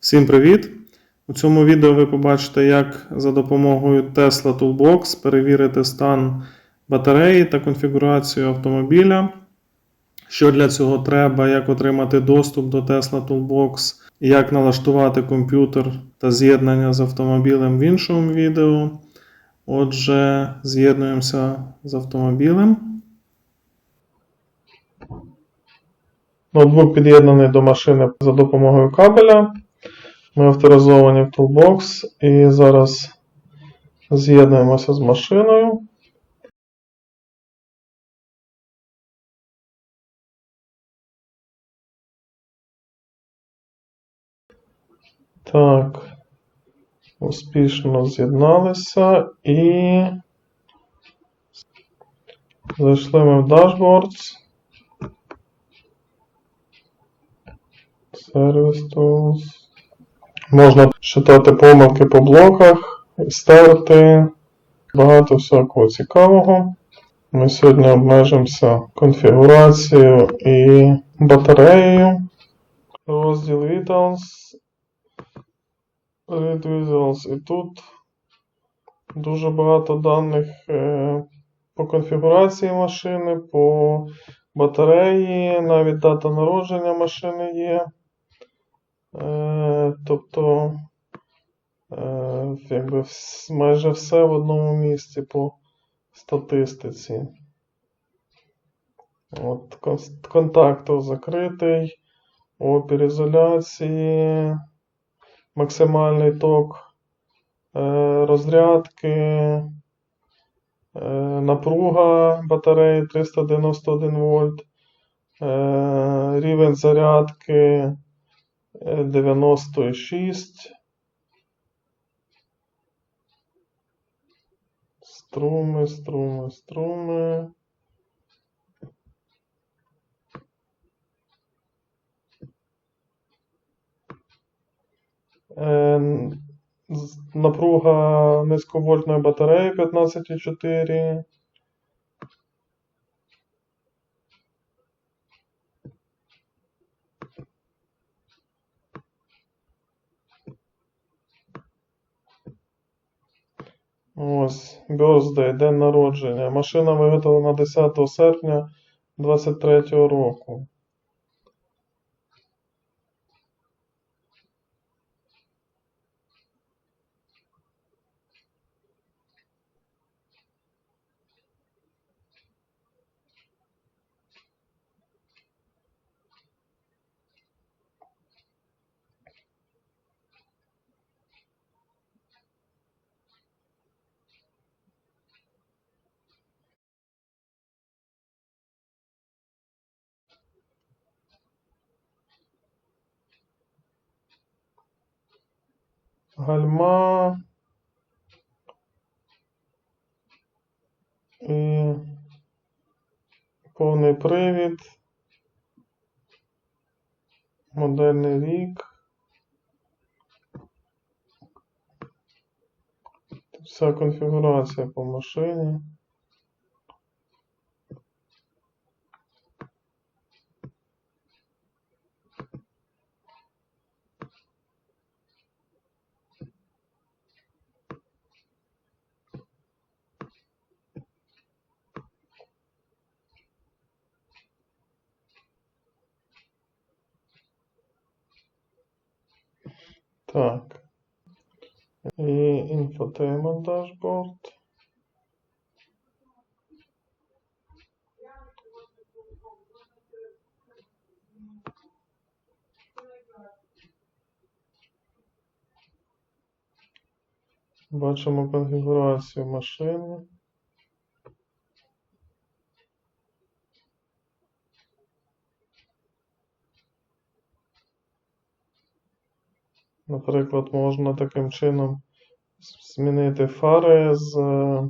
Всім привіт! У цьому відео ви побачите, як за допомогою Tesla Toolbox перевірити стан батареї та конфігурацію автомобіля. Що для цього треба, як отримати доступ до Tesla Toolbox, як налаштувати комп'ютер та з'єднання з автомобілем в іншому відео. Отже, з'єднуємося з автомобілем. Ноутбук під'єднаний до машини за допомогою кабеля. Ми авторизовані в Toolbox і зараз з'єднуємося з машиною. Так, успішно з'єдналися і зайшли ми в Dashboards. Service Tools. Можна читати помилки по блоках, стерти, багато всякого цікавого. Ми сьогодні обмежимося конфігурацією і батареєю. Розділ Vitals. Read Visuals. І тут дуже багато даних е, по конфігурації машини, по батареї, навіть дата народження машини є. Тобто, е, якби майже все в одному місці по статистиці. От, кон- закритий, опір ізоляції, максимальний ток е, розрядки, е, напруга батареї 391 вольт, рівень зарядки 96. Струми, струми, струми. Е, Напруга низьковольтної батареї 15,4. Ось, birthday, день народження. Машина виготовлена 10 серпня 23 року. Гальма. І повний привід. Модельний рік. Вся конфігурація по машині. Так. І infotainment dashboard. Бачимо конфігурацію машини. Наприклад, можна таким чином змінити фари з е,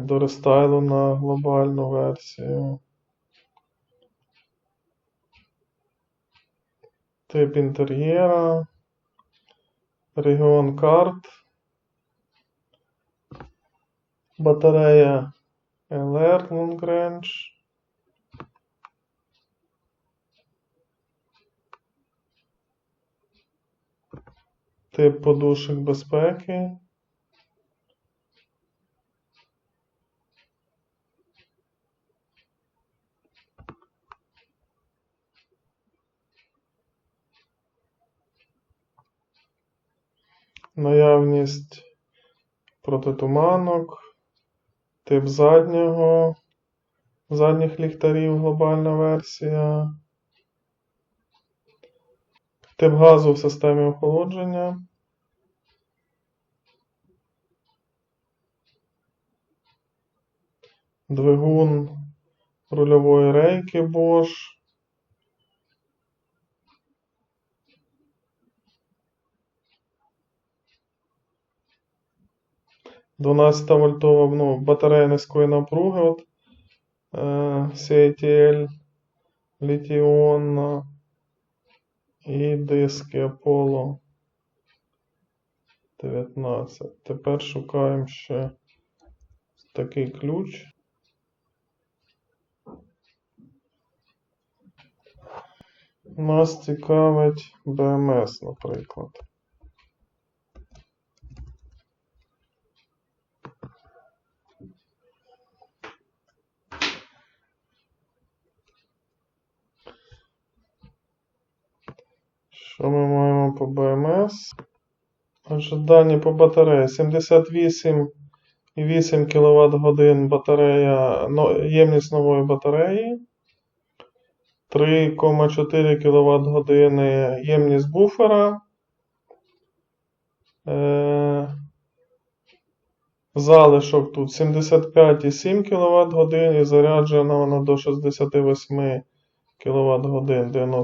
до рестайлу на глобальну версію. Тип інтер'єра, регіон карт, батарея LR Long Range. Тип подушок безпеки. Наявність протитуманок, тип заднього, задніх ліхтарів, глобальна версія. Тип газу в системі охолодження. Двигун рульової рейки Bosch. Дванадцята вольтова ну, батарея низької напруги. От, е, CATL літіонна. І диски Apollo 19. Тепер шукаємо ще такий ключ. Нас цікавить BMS, наприклад. Що ми маємо по? Отже, дані по батареї 78,8 кВт годин батарея, ємність нової батареї. 3,4 кВт години ємність буфера. Е, залишок тут 75,7 кВт годин і заряджена вона до 68 кВт годин 90%.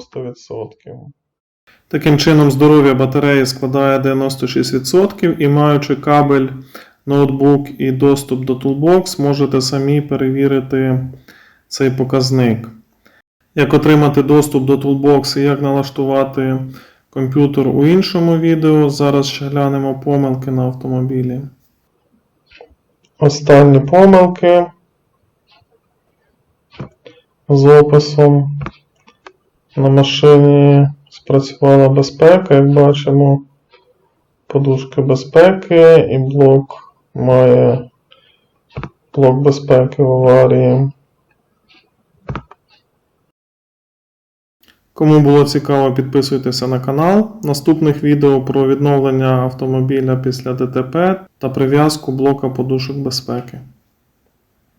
Таким чином, здоров'я батареї складає 96% і маючи кабель, ноутбук і доступ до Toolbox, можете самі перевірити цей показник. Як отримати доступ до Toolbox і як налаштувати комп'ютер у іншому відео. Зараз ще глянемо помилки на автомобілі. Останні помилки з описом. На машині спрацювала безпека, як бачимо, подушки безпеки і блок має блок безпеки в аварії. Кому було цікаво, підписуйтеся на канал. Наступних відео про відновлення автомобіля після ДТП та прив'язку блока подушок безпеки.